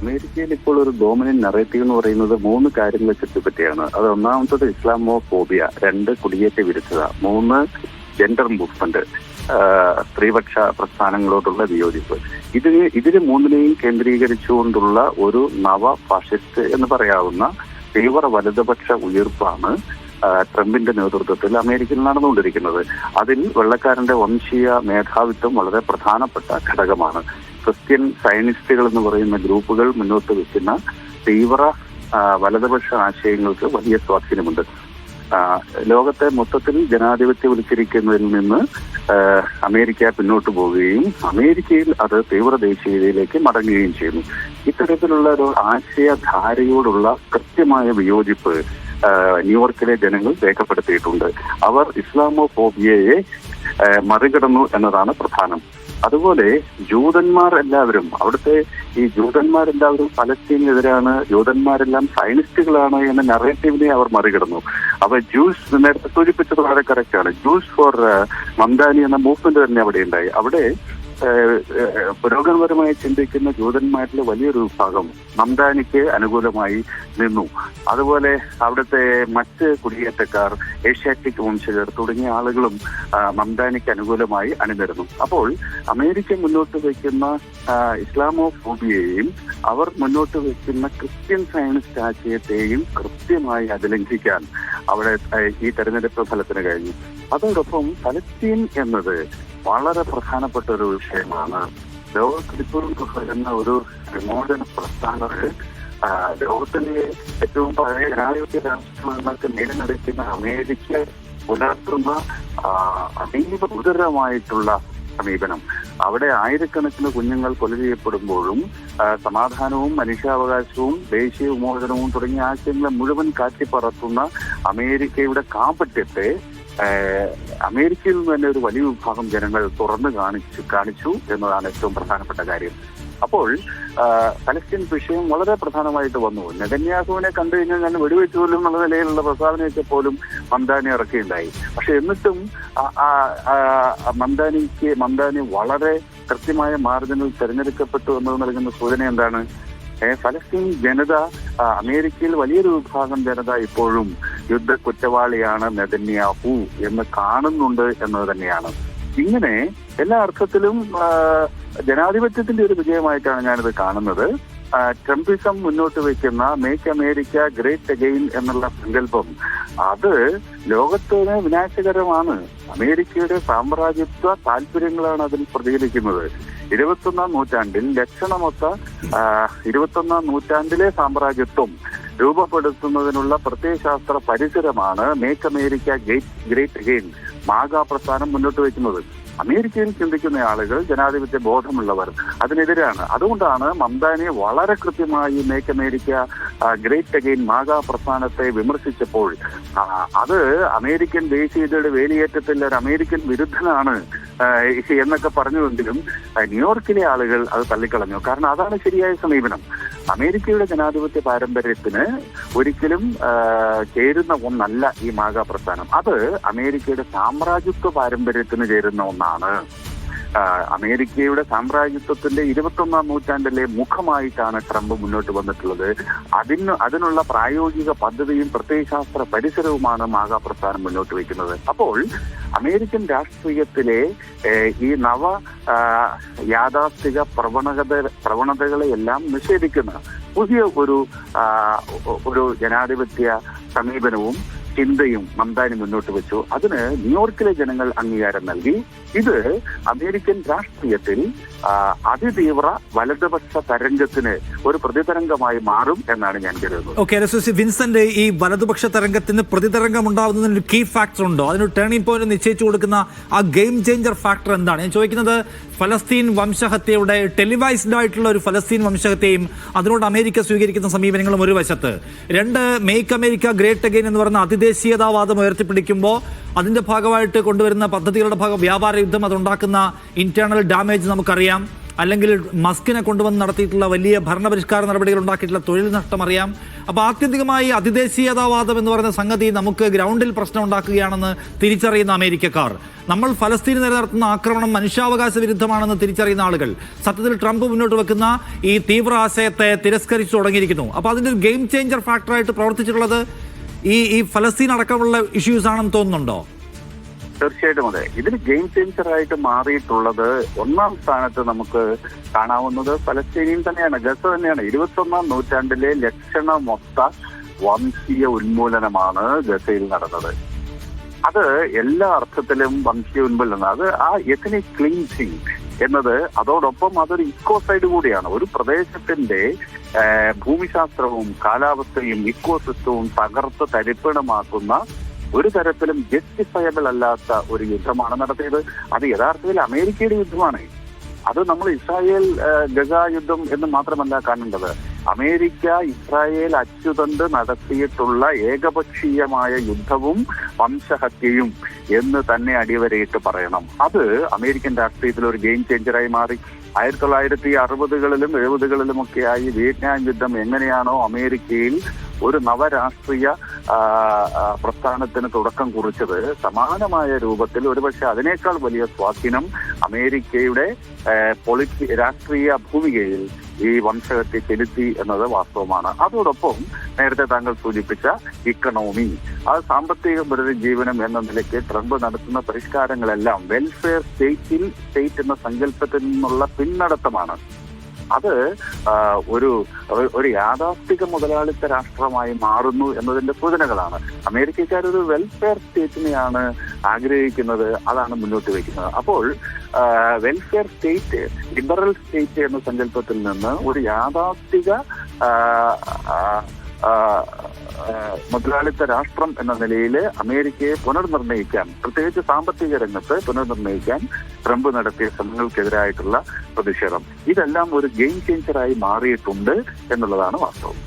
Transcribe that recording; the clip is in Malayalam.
അമേരിക്കയിൽ ഇപ്പോൾ ഒരു ഡോമിനന്റ് നറേറ്റീവ് എന്ന് പറയുന്നത് മൂന്ന് കാര്യങ്ങളെ ചുറ്റിപ്പറ്റിയാണ്. അത് ഒന്നാമത്തത് ഇസ്ലാമോ ഫോബിയ രണ്ട് കുടിയേറ്റ വിരുദ്ധത മൂന്ന് ജെൻഡർ മൂവ്മെന്റ് സ്ത്രീപക്ഷ പ്രസ്ഥാനങ്ങളോടുള്ള വിയോജിപ്പ്. ഇതിന് ഇതിന് മൂന്നിനെയും കേന്ദ്രീകരിച്ചുകൊണ്ടുള്ള ഒരു നവ ഫാഷിസ്റ്റ് എന്ന് പറയാവുന്ന തീവ്ര വലതുപക്ഷ ഉയർപ്പാണ് ട്രംപിന്റെ നേതൃത്വത്തിൽ അമേരിക്കയിൽ നടന്നുകൊണ്ടിരിക്കുന്നത്. അതിൽ വെള്ളക്കാരന്റെ വംശീയ മേധാവിത്വം വളരെ പ്രധാനപ്പെട്ട ഘടകമാണ്. ക്രിസ്ത്യൻ സയനിസ്റ്റുകൾ എന്ന് പറയുന്ന ഗ്രൂപ്പുകൾ മുന്നോട്ട് വെക്കുന്ന തീവ്ര വലതുപക്ഷ ആശയങ്ങൾക്ക് വലിയ സ്വാധീനമുണ്ട്. ലോകത്തെ മൊത്തത്തിൽ ജനാധിപത്യ വിളിച്ചിരിക്കുന്നതിൽ നിന്ന് അമേരിക്ക പിന്നോട്ട് പോവുകയും അമേരിക്കയിൽ അത് തീവ്ര ദേശീയതയിലേക്ക് മടങ്ങുകയും ചെയ്യുന്നു. ഇത്തരത്തിലുള്ള ഒരു ആശയധാരയോടുള്ള കൃത്യമായ വിയോജിപ്പ് ന്യൂയോർക്കിലെ ജനങ്ങൾ രേഖപ്പെടുത്തിയിട്ടുണ്ട്. അവർ ഇസ്ലാമോ ഫോബിയയെ മറികടന്നു എന്നതാണ് പ്രധാനം. അതുപോലെ ജൂതന്മാർ എല്ലാവരും അവിടുത്തെ ഈ ജൂതന്മാരെല്ലാവരും പലസ്തീനെതിരാണ് ജൂതന്മാരെല്ലാം സയനിസ്റ്റുകളാണ് എന്ന നറേറ്റീവിനെ അവർ മറികടന്നു. അപ്പൊ ജൂസ് നേരത്തെ സൂചിപ്പിച്ചത് വളരെ കറക്റ്റാണ് ജൂസ് ഫോർ മന്ദാനി എന്ന മൂവ്മെന്റ് തന്നെ അവിടെ ഉണ്ടായി. അവിടെ പുരോഗമനപരമായി ചിന്തിക്കുന്ന ജൂതന്മാരിലെ വലിയൊരു വിഭാഗം മംദാനിക്ക് അനുകൂലമായി നിന്നു. അതുപോലെ അവിടുത്തെ മറ്റ് കുടിയേറ്റക്കാർ ഏഷ്യാറ്റിക് വംശജർ തുടങ്ങിയ ആളുകളും മംദാനിക്ക് അനുകൂലമായി അണിനിരുന്നു. അപ്പോൾ അമേരിക്ക മുന്നോട്ട് വയ്ക്കുന്ന ഇസ്ലാമോ ഫോബിയെയും അവർ മുന്നോട്ട് വയ്ക്കുന്ന ക്രിസ്ത്യൻ സയൻസ് ആശയത്തെയും കൃത്യമായി അതിലംഘിക്കാൻ അവിടെ ഈ തെരഞ്ഞെടുപ്പ് ഫലത്തിന് കഴിഞ്ഞു. അതോടൊപ്പം ഫലസ്തീൻ എന്നത് വളരെ പ്രധാനപ്പെട്ട ഒരു വിഷയമാണ്. ലോകത്തിൽ ഇപ്പോഴും വരുന്ന ഒരു വിമോചന പ്രസ്ഥാനത്തിൽ ലോകത്തിലെ ഏറ്റവും പഴയ ജനാധിപത്യ രാഷ്ട്രങ്ങൾക്ക് നിലനിൽക്കുന്ന അമേരിക്ക പുലർത്തുന്ന അതീവ ഗുരുതരമായിട്ടുള്ള സമീപനം. അവിടെ ആയിരക്കണക്കിന് കുഞ്ഞുങ്ങൾ കൊല ചെയ്യപ്പെടുമ്പോഴും സമാധാനവും മനുഷ്യാവകാശവും ദേശീയ വിമോചനവും തുടങ്ങിയ ആശയങ്ങളെ മുഴുവൻ കാറ്റിപ്പറത്തുന്ന അമേരിക്കയുടെ കാപട്യത്തെ അമേരിക്കയിൽ നിന്ന് തന്നെ ഒരു വലിയ വിഭാഗം ജനങ്ങൾ തുറന്നു കാണിച്ചു കാണിച്ചു എന്നതാണ് ഏറ്റവും പ്രധാനപ്പെട്ട കാര്യം. അപ്പോൾ പലസ്തീൻ വിഷയം വളരെ പ്രധാനമായിട്ട് വന്നു. നെതന്യാഹുവിനെ കണ്ടു കഴിഞ്ഞാൽ ഞാൻ വെടിവെച്ചു പോലും എന്നുള്ള നിലയിലുള്ള പ്രസ്താവനയൊക്കെ പോലും മന്ദാനി ഇറക്കിയുണ്ടായി. പക്ഷെ എന്നിട്ടും മന്ദാനിക്ക് മന്ദാനി വളരെ കൃത്യമായ മാർജിനിൽ തെരഞ്ഞെടുക്കപ്പെട്ടു എന്നത് നൽകുന്ന സൂചന എന്താണ്? ഫലസ്തീൻ ജനത അമേരിക്കയിൽ വലിയൊരു വിഭാഗം ജനത ഇപ്പോഴും യുദ്ധ കുറ്റവാളിയാണ് നെതന്യാഹു എന്ന് കാണുന്നുണ്ട് എന്നത് തന്നെയാണ്. ഇങ്ങനെ എല്ലാ അർത്ഥത്തിലും ജനാധിപത്യത്തിന്റെ ഒരു വിജയമായിട്ടാണ് ഞാനിത് കാണുന്നത്. ട്രംപിസം മുന്നോട്ട് വയ്ക്കുന്ന മേക്ക് അമേരിക്ക ഗ്രേറ്റ് അഗെയിൻ എന്നുള്ള സങ്കല്പം അത് ലോകത്തിന് വിനാശകരമാണ്. അമേരിക്കയുടെ സാമ്രാജ്യത്വ താല്പര്യങ്ങളാണ് അതിൽ പ്രതികരിക്കുന്നത് ഇരുപത്തൊന്നാം നൂറ്റാണ്ടിൽ ലക്ഷണമൊത്ത ഇരുപത്തൊന്നാം നൂറ്റാണ്ടിലെ സാമ്രാജ്യത്വം രൂപപ്പെടുത്തുന്നതിനുള്ള പ്രത്യയശാസ്ത്ര പരിസരമാണ് make America gate great again MAGA പ്രസ്ഥാനം മുന്നോട്ട് വയ്ക്കുന്നത്. അമേരിക്കയിൽ ചിന്തിക്കുന്ന ആളുകൾ ജനാധിപത്യ ബോധമുള്ളവർ അതിനെതിരാണ്. അതുകൊണ്ടാണ് മംദാനി വളരെ കൃത്യമായി make America great again MAGA പ്രസ്ഥാനത്തെ വിമർശിച്ചപ്പോൾ അത് അമേരിക്കൻ ദേശീയതയുടെ വേലിയേറ്റത്തിൽ ഒരു അമേരിക്കൻ വിരുദ്ധനാണ് എന്നൊക്കെ പറഞ്ഞുവെങ്കിലും ന്യൂയോർക്കിലെ ആളുകൾ അത് തള്ളിക്കളഞ്ഞു. കാരണം അതാണ് ശരിയായ സമീപനം. അമേരിക്കയുടെ ജനാധിപത്യ പാരമ്പര്യത്തിന് ഒരിക്കലും ചേരുന്ന ഒന്നല്ല ഈ മാഗ പ്രസ്ഥാനം. അത് അമേരിക്കയുടെ സാമ്രാജ്യത്വ പാരമ്പര്യത്തിന് ചേരുന്ന ഒന്നാണ്. അമേരിക്കയുടെ സാമ്രാജ്യത്വത്തിന്റെ ഇരുപത്തൊന്നാം നൂറ്റാണ്ടിലെ മുഖമായിട്ടാണ് ട്രംപ് മുന്നോട്ട് വന്നിട്ടുള്ളത്. അതിന് അതിനുള്ള പ്രായോഗിക പദ്ധതിയും പ്രത്യയശാസ്ത്ര പരിസരവുമാണ് മാഗ പ്രസ്ഥാനം മുന്നോട്ട് വയ്ക്കുന്നത്. അപ്പോൾ അമേരിക്കൻ രാഷ്ട്രീയത്തിലെ ഈ നവ യാഥാർത്ഥിക പ്രവണത പ്രവണതകളെയെല്ലാം നിഷേധിക്കുന്ന പുതിയ ഒരു ഒരു ജനാധിപത്യ സമീപനവും ചിന്തയും മംതാനി മുന്നോട്ട് വെച്ചു. അതിന് ന്യൂയോർക്കിലെ ജനങ്ങൾ അംഗീകാരം നൽകി. ഇത് അമേരിക്കൻ രാഷ്ട്രീയത്തിൽ അതിതീവ്ര വലതുപക്ഷ തരംഗത്തിന് ഒരു പ്രതിതരംഗമായി മാറും എന്നാണ് ഞാൻ കരുതുന്നത്. ഓക്കെ വിൻസെന്റ് ഈ വലതുപക്ഷ തരംഗത്തിന് പ്രതിതരംഗം ഉണ്ടാകുന്നതിന് ഒരു കീ ഫാക്ടർ ഉണ്ടോ? അതിനൊരു ടേണിംഗ് പോയിന്റ് നിശ്ചയിച്ചു കൊടുക്കുന്ന ആ ഗെയിം ചേഞ്ചർ ഫാക്ടർ എന്താണ്? ഞാൻ ചോദിക്കുന്നത് ഫലസ്തീൻ വംശഹത്യയുടെ ടെലിവൈസ്ഡ് ആയിട്ടുള്ള ഒരു ഫലസ്തീൻ വംശഹത്യയും അതിനോട് അമേരിക്ക സ്വീകരിക്കുന്ന സമീപനങ്ങളും ഒരു വശത്ത്. രണ്ട് മേക്ക് അമേരിക്ക ഗ്രേറ്റ് അഗെയിൻ എന്ന് പറയുന്ന അതിദേശീയതാവാദം ഉയർത്തിപ്പിടിക്കുമ്പോൾ അതിന്റെ ഭാഗമായിട്ട് കൊണ്ടുവരുന്ന പദ്ധതികളുടെ ഭാഗം വ്യാപാര യുദ്ധം അതുണ്ടാക്കുന്ന ഇന്റേണൽ ഡാമേജ് നമുക്കറിയാം. അല്ലെങ്കിൽ മസ്കിനെ കൊണ്ടുവന്ന് നടത്തിയിട്ടുള്ള വലിയ ഭരണപരിഷ്കാര നടപടികൾ ഉണ്ടാക്കിയിട്ടുള്ള തൊഴിൽ നഷ്ടം അറിയാം. അപ്പോൾ ആത്യന്തികമായി അതിദേശീയതാവാദം എന്ന് പറയുന്ന സംഗതി നമുക്ക് ഗ്രൗണ്ടിൽ പ്രശ്നം ഉണ്ടാക്കുകയാണെന്ന് തിരിച്ചറിയുന്ന അമേരിക്കക്കാർ. നമ്മൾ ഫലസ്തീന് നിലനിർത്തുന്ന ആക്രമണം മനുഷ്യാവകാശ വിരുദ്ധമാണെന്ന് തിരിച്ചറിയുന്ന ആളുകൾ. സത്യത്തിൽ ട്രംപ് മുന്നോട്ട് വെക്കുന്ന ഈ തീവ്ര ആശയത്തെ തിരസ്കരിച്ചു തുടങ്ങിയിരിക്കുന്നു. അപ്പോൾ അതിന്റെ ഒരു ഗെയിം ചേഞ്ചർ ഫാക്ടറായിട്ട് പ്രവർത്തിച്ചിട്ടുള്ളത് ഈ ഈ ഫലസ്തീൻ അടക്കമുള്ള ഇഷ്യൂസ് ആണെന്ന് തോന്നുന്നുണ്ടോ? തീർച്ചയായിട്ടും അതെ. ഇതിന് ഗെയിം ചേഞ്ചർ ആയിട്ട് മാറിയിട്ടുള്ളത് ഒന്നാം സ്ഥാനത്ത് നമുക്ക് കാണാവുന്നത് ഫലസ്തീനിയിൽ തന്നെയാണ്. ഗസ തന്നെയാണ്. ഇരുപത്തൊന്നാം നൂറ്റാണ്ടിലെ ലക്ഷണമൊത്ത വംശീയ ഉന്മൂലനമാണ് ഗസയിൽ നടന്നത്. അത് എല്ലാ അർത്ഥത്തിലും വംശീയ ഉന്മൂലനം. അത് ആ എഥനിക് ക്ലീൻസിങ് എന്നത് അതോടൊപ്പം അതൊരു ഇക്കോസൈഡ് കൂടിയാണ്. ഒരു പ്രദേശത്തിന്റെ ഭൂമിശാസ്ത്രവും കാലാവസ്ഥയും ഇക്കോസിസ്റ്റവും തകർത്ത് തരിപ്പണമാക്കുന്ന ഒരു തരത്തിലും ജസ്റ്റിഫയബിൾ അല്ലാത്ത ഒരു യുദ്ധമാണ് നടത്തിയത്. അത് യഥാർത്ഥത്തിൽ അമേരിക്കയുടെ യുദ്ധമാണ്. അത് നമ്മൾ ഇസ്രായേൽ ഗസ യുദ്ധം എന്ന് മാത്രമല്ല കാണേണ്ടത്. അമേരിക്ക ഇസ്രായേൽ അച്യുതണ്ട് നടത്തിയിട്ടുള്ള ഏകപക്ഷീയമായ യുദ്ധവും വംശഹത്യയും എന്ന് തന്നെ അടിവരയിട്ട് പറയണം. അത് അമേരിക്കൻ രാഷ്ട്രീയത്തിൽ ഒരു ഗെയിം ചേഞ്ചറായി മാറി. ആയിരത്തി തൊള്ളായിരത്തി അറുപതുകളിലും എഴുപതുകളിലുമൊക്കെയായി വിയറ്റ്നാം യുദ്ധം എങ്ങനെയാണോ അമേരിക്കയിൽ ഒരു നവരാഷ്ട്രീയ പ്രസ്ഥാനത്തിന് തുടക്കം കുറിച്ചത് സമാനമായ രൂപത്തിൽ ഒരുപക്ഷെ അതിനേക്കാൾ വലിയ സ്വാധീനം അമേരിക്കയുടെ പൊളിറ്റി രാഷ്ട്രീയ ഭൂമികയിൽ ഈ വംശഹത്യ ചെലുത്തി എന്നത് വാസ്തവമാണ്. അതോടൊപ്പം നേരത്തെ താങ്കൾ സൂചിപ്പിച്ച ഇക്കണോമി ആ സാമ്പത്തിക പുനരുജ്ജീവനം എന്ന നിലയ്ക്ക് ട്രംപ് നടത്തുന്ന പരിഷ്കാരങ്ങളെല്ലാം വെൽഫെയർ സ്റ്റേറ്റിൽ സ്റ്റേറ്റ് എന്ന സങ്കല്പത്തിൽ നിന്നുള്ള പിന്നടത്തമാണ് അത് ഒരു ഒരു യാഥാസ്ഥിക മുതലാളിത്ത രാഷ്ട്രമായി മാറുന്നു എന്നതിന്റെ സൂചനകളാണ്. അമേരിക്കക്കാർ ഒരു വെൽഫെയർ സ്റ്റേറ്റിനെയാണ് ആഗ്രഹിക്കുന്നത് അതാണ് മുന്നോട്ട് വയ്ക്കുന്നത്. അപ്പോൾ വെൽഫെയർ സ്റ്റേറ്റ് ലിബറൽ സ്റ്റേറ്റ് എന്ന സങ്കല്പത്തിൽ നിന്ന് ഒരു യാഥാസ്ഥിക മുതലാളിത്ത രാഷ്ട്രം എന്ന നിലയിൽ അമേരിക്കയെ പുനർനിർണയിക്കാൻ പ്രത്യേകിച്ച് സാമ്പത്തിക രംഗത്ത് പുനർനിർണയിക്കാൻ ട്രംപ് നടത്തിയ ശ്രമങ്ങൾക്കെതിരായിട്ടുള്ള പ്രതിഷേധം. ഇതെല്ലാം ഒരു ഗെയിം ചേഞ്ചറായി മാറിയിട്ടുണ്ട് എന്നുള്ളതാണ് വാസ്തവം.